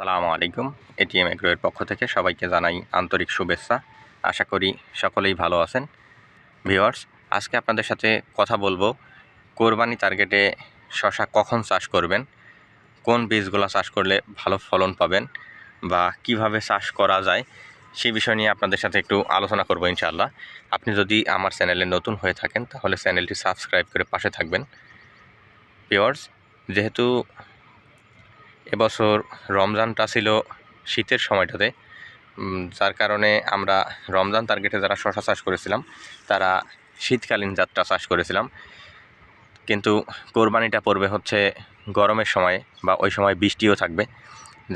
সালামু আলাইকুম। এটিএম এগ্রোয়ের পক্ষ থেকে সবাইকে জানাই আন্তরিক শুভেচ্ছা। আশা করি সকলেই ভালো আছেন। ভিওয়ার্স আজকে আপনাদের সাথে কথা বলব, কোরবানি টার্গেটে শশা কখন চাষ করবেন, কোন বীজগুলো চাষ করলে ভালো ফলন পাবেন বা কীভাবে চাষ করা যায়, সেই বিষয় নিয়ে আপনাদের সাথে একটু আলোচনা করব ইনশাআল্লাহ। আপনি যদি আমার চ্যানেলে নতুন হয়ে থাকেন, তাহলে চ্যানেলটি সাবস্ক্রাইব করে পাশে থাকবেন। ভিওয়ার্স যেহেতু এবছর রমজানটা ছিল শীতের সময়টাতে। যার কারণে আমরা রমজান টার্গেটে যারা শশা চাষ করেছিলাম, তারা শীতকালীন যাত্রা চাষ করেছিলাম। কিন্তু কোরবানিটা পড়বে হচ্ছে গরমের সময় বা ওই সময় বৃষ্টিও থাকবে,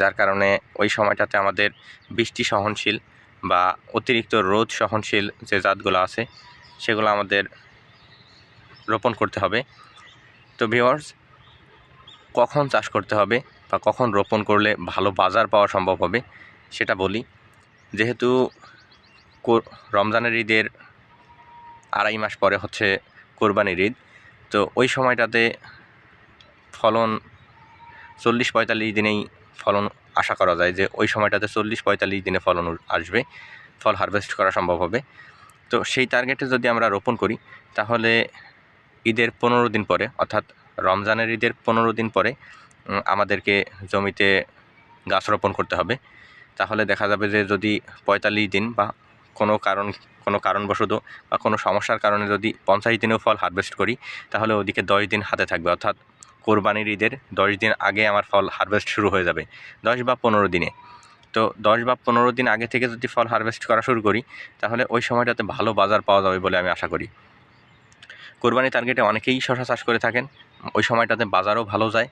যার কারণে ওই সময়টাতে আমাদের বৃষ্টি সহনশীল বা অতিরিক্ত রোদ সহনশীল যে জাতগুলো আছে, সেগুলো আমাদের রোপণ করতে হবে। তো ভিওয়ার্স কখন চাষ করতে হবে? বা কখন রোপণ করলে ভালো বাজার পাওয়া সম্ভব হবে, সেটা বলি। যেহেতু রমজানের ঈদের আড়াই মাস পরে হচ্ছে কোরবানির ঈদ, তো ওই সময়টাতে ফলন চল্লিশ পঁয়তাল্লিশ দিনেই ফলন আশা করা যায় যে ওই সময়টাতে চল্লিশ পঁয়তাল্লিশ দিনে ফলন আসবে, ফল হারভেস্ট করা সম্ভব হবে। তো সেই টার্গেটে যদি আমরা রোপণ করি, তাহলে ঈদের পনেরো দিন পরে, অর্থাৎ রমজানের ঈদের পনেরো দিন পরে আমাদেরকে জমিতে গাছ রোপণ করতে হবে। তাহলে দেখা যাবে যে যদি পঁয়তাল্লিশ দিন বা কোনো কারণ, কোনো কারণবশত বা কোনো সমস্যার কারণে যদি পঞ্চাশ দিনেও ফল হারভেস্ট করি, তাহলে ওদিকে দশ দিন হাতে থাকবে। অর্থাৎ কোরবানির ঈদের দশ দিন আগে আমার ফল হারভেস্ট শুরু হয়ে যাবে, দশ বা পনেরো দিনে। তো দশ বা পনেরো দিন আগে থেকে যদি ফল হারভেস্ট করা শুরু করি, তাহলে ওই সময়টাতে ভালো বাজার পাওয়া যাবে বলে আমি আশা করি। কোরবানি টার্গেটে অনেকেই শশা চাষ করে থাকেন, ওই সময়টাতে বাজারও ভালো যায়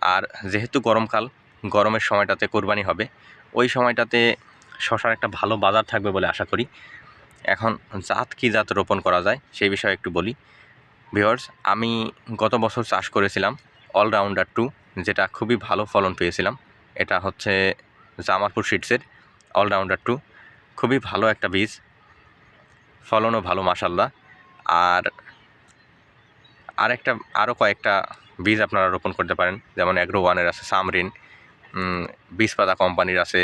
আর যেহেতু গরমকাল, গরমের সময়টাতে কোরবানি হবে, ওই সময়টাতে শশার একটা ভালো বাজার থাকবে বলে আশা করি। এখন জাত কী জাত রোপণ করা যায়, সেই বিষয়ে একটু বলি। ভিওর্স আমি গত বছর চাষ করেছিলাম অলরাউন্ডার টু, যেটা খুবই ভালো ফলন পেয়েছিলাম। এটা হচ্ছে জামালপুর সিডসের অলরাউন্ডার টু। খুবই ভালো একটা বীজ। ফলনও ভালো মাসাল্লাহ আর আরেকটা আরও কয়েকটা বীজ আপনারা রোপণ করতে পারেন। যেমন অ্যাগ্রো ওয়ানের আছে সামরিন উম, বীজপাতা কোম্পানির আছে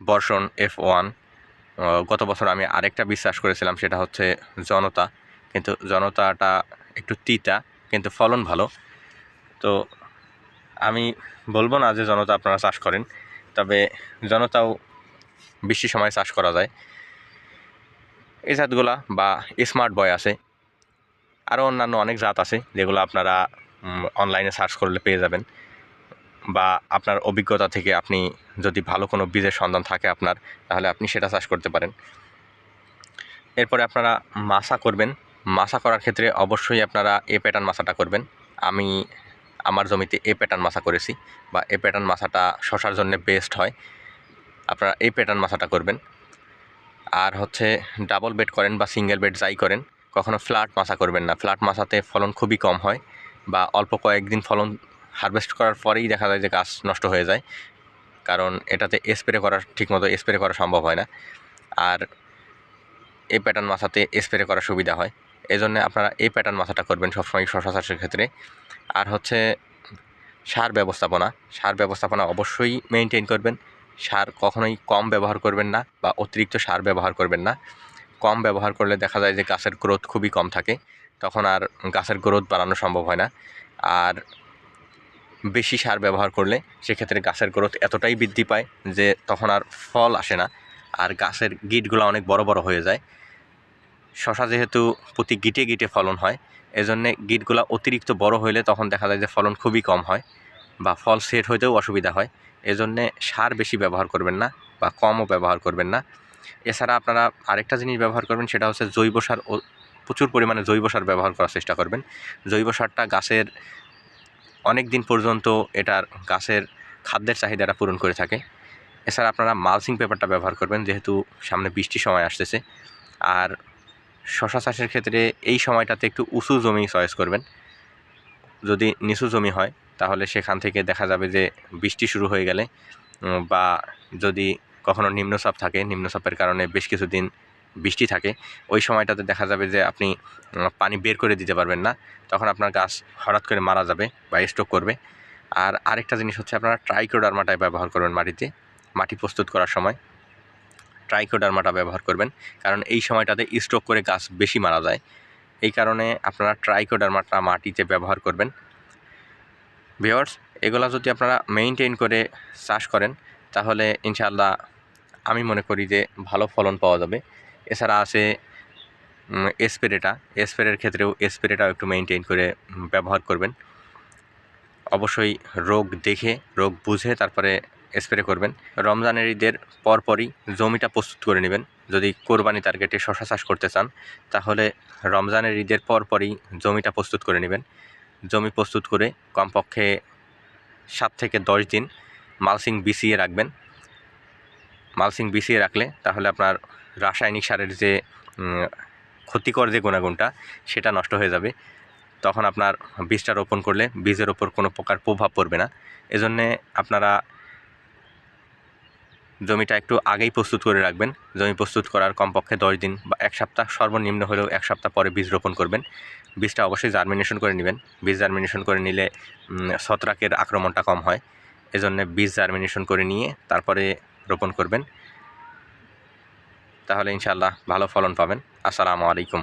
বর্ষণ এফ ওয়ান গত বছর আমি আরেকটা বীজ চাষ করেছিলাম সেটা হচ্ছে জনতা। কিন্তু জনতাটা একটু তিতা কিন্তু ফলন ভালো। তো আমি বলব না যে জনতা আপনারা চাষ করেন তবে জনতাও বেশি সময় চাষ করা যায়। এই জাতগুলা বা স্মার্ট বয় আছে। আরও অন্যান্য অনেক জাত আছে, যেগুলো আপনারা অনলাইনে সার্চ করলে পেয়ে যাবেন। বা আপনার অভিজ্ঞতা থেকে আপনি যদি ভালো কোনো বীজের সন্ধান থাকে আপনার, তাহলে আপনি সেটা চাষ করতে পারেন। এরপরে আপনারা মাসা করবেন। মাসা করার ক্ষেত্রে অবশ্যই আপনারা এ প্যাটার্ন মাসাটা করবেন। আমি আমার জমিতে এ প্যাটার্ন মাসা করেছি বা এ প্যাটার্ন মাসাটা শশার জন্য বেস্ট হয়। আপনারা এই প্যাটার্ন মাসাটা করবেন। আর হচ্ছে ডাবল বেড করেন বা সিঙ্গেল বেড যাই করেন কখনো ফ্ল্যাট মাছা করবেন না। ফ্ল্যাট মাছাতে ফলন খুবই কম হয় বা অল্প কয়েকদিন ফলন হারভেস্ট করার পরেই দেখা যায় যে গাছ নষ্ট হয়ে যায়। কারণ এটাতে স্প্রে করা ঠিকমতো স্প্রে করা সম্ভব হয় না। আর এই প্যাটার্ন মাছাতে স্প্রে করার সুবিধা হয়। এই জন্য আপনারা এই প্যাটার্ন মাছাটা করবেন সবসময় শশা চাষের ক্ষেত্রে। আর হচ্ছে সার ব্যবস্থাপনা। সার ব্যবস্থাপনা অবশ্যই মেনটেন করবেন। সার কখনোই কম ব্যবহার করবেন না বা অতিরিক্ত সার ব্যবহার করবেন না। কম ব্যবহার করলে দেখা যায় যে গাছের গ্রোথ খুবই কম থাকে। তখন আর গাছের গ্রোথ বাড়ানো সম্ভব হয় না। আর বেশি সার ব্যবহার করলে সেক্ষেত্রে গাছের গ্রোথ এতটাই বৃদ্ধি পায় যে তখন আর ফল আসে না। আর গাছের গিটগুলো অনেক বড় বড় হয়ে যায়। শশা যেহেতু প্রতি গিটে গিটে ফলন হয়, এজন্যে গিটগুলো অতিরিক্ত বড় হইলে তখন দেখা যায় যে ফলন খুবই কম হয় বা ফল সেট হইতেও অসুবিধা হয়। এজন্যে সার বেশি ব্যবহার করবেন না বা কমও ব্যবহার করবেন না। এছাড়া আপনারা আরেকটা জিনিস ব্যবহার করবেন, সেটা হচ্ছে জৈব সার ও প্রচুর পরিমাণে জৈব সার ব্যবহার করার চেষ্টা করবেন। জৈব সারটা গাছের অনেক দিন পর্যন্ত এটার গাছের খাদ্যের চাহিদাটা পূরণ করে থাকে। এছাড়া আপনারা মালসিং পেপারটা ব্যবহার করবেন, যেহেতু সামনে বৃষ্টির সময় আসতেছে। আর শশা চাষের ক্ষেত্রে এই সময়টাতে একটু উঁচু জমি চয়েস করবেন। যদি নিচু জমি হয়, তাহলে সেখান থেকে দেখা যাবে যে বৃষ্টি শুরু হয়ে গেলে বা যদি কখনো নিম্নচাপ থাকে, নিম্নচাপের কারণে বেশ কিছুদিন বৃষ্টি থাকে। ওই সময়টাতে দেখা যাবে যে আপনি পানি বের করে দিতে পারবেন না। তখন আপনার গাছ হঠাৎ করে মারা যাবে বা স্ট্রোক করবে। আর আরেকটা জিনিস হচ্ছে আপনারা ট্রাইকোডার্মাটা ব্যবহার করবেন মাটিতে, মাটি প্রস্তুত করার সময়। ট্রাইকোডার্মাটা ব্যবহার করবেন, কারণ এই সময়টাতে স্ট্রোক করে গাছ বেশি মারা যায়। এই কারণে আপনারা ট্রাইকোডার্মাটা মাটিতে ব্যবহার করবেন। ভিওর্স এগুলা যদি আপনারা মেইনটেইন করে চাষ করেন, তাহলে ইনশাআল্লাহ আমি মনে করি যে ভালো ফলন পাওয়া যাবে। এছাড়া আছে স্প্রেটা স্প্রের ক্ষেত্রেও স্প্রেটাও একটু মেনটেন করে ব্যবহার করবেন। অবশ্যই রোগ দেখে, রোগ বুঝে তারপরে স্প্রে করবেন। রমজানের ঈদের পরপরই জমিটা প্রস্তুত করে নেবেন। যদি কোরবানি টার্গেটে শশা চাষ করতে চান, তাহলে রমজানের ঈদের পরপরই জমিটা প্রস্তুত করে নেবেন। জমি প্রস্তুত করে কমপক্ষে সাত থেকে দশ দিন মালসিং বিছিয়ে রাখবেন। মালসিং বিছিয়ে রাখলে তাহলে আপনার রাসায়নিক সারের যে ক্ষতিকর যে গুণাগুণটা, সেটা নষ্ট হয়ে যাবে। তখন আপনার বীজটা রোপণ করলে বীজের ওপর কোনো প্রকার প্রভাব পড়বে না। এজন্যে আপনারা জমিটা একটু আগেই প্রস্তুত করে রাখবেন। জমি প্রস্তুত করার কমপক্ষে দশ দিন বা এক সপ্তাহ, সর্বনিম্ন হলেও এক সপ্তাহ পরে বীজ রোপণ করবেন। বীজটা অবশ্যই জার্মিনেশন করে নেবেন। বীজ জার্মিনেশন করে নিলে ছত্রাকের আক্রমণটা কম হয়। এজন্য বীজ জার্মিনেশন করে নিয়ে তারপরে রোপণ করবেন। তাহলে ইনশাল্লাহ ভালো ফলন পাবেন। আসসালামু আলাইকুম।